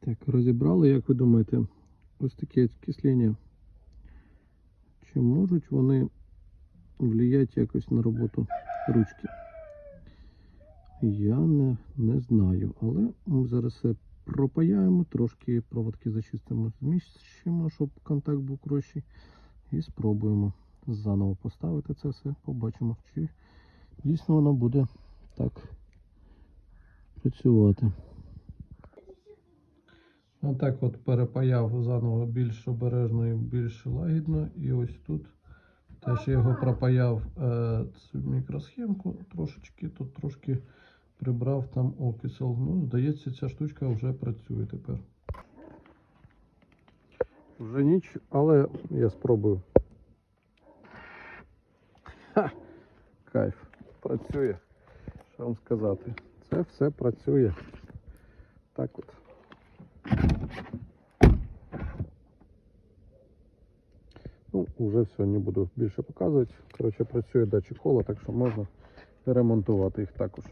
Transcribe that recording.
Так, розібрали, як ви думаєте, ось таке окислення. Чи можуть вони влияти якось на роботу ручки? Я не, не знаю, але ми зараз все пропаяємо, трошки проводки зачистимо, зміщимо, щоб контакт був кращий. І спробуємо заново поставити це все, побачимо, чи дійсно воно буде так працювати. Отак от перепаяв заново більш обережно і більш лагідно. І ось тут теж я його пропаяв е, цю мікросхемку трошечки, тут трошки прибрав там окисел. Ну, здається, ця штучка вже працює тепер. Вже ніч, але я спробую. Ха! Кайф. Працює. Що вам сказати? Це все працює. Так от. Ну, вже не буду більше показувати. Коротше, працює датчик кола, так що можна ремонтувати їх також.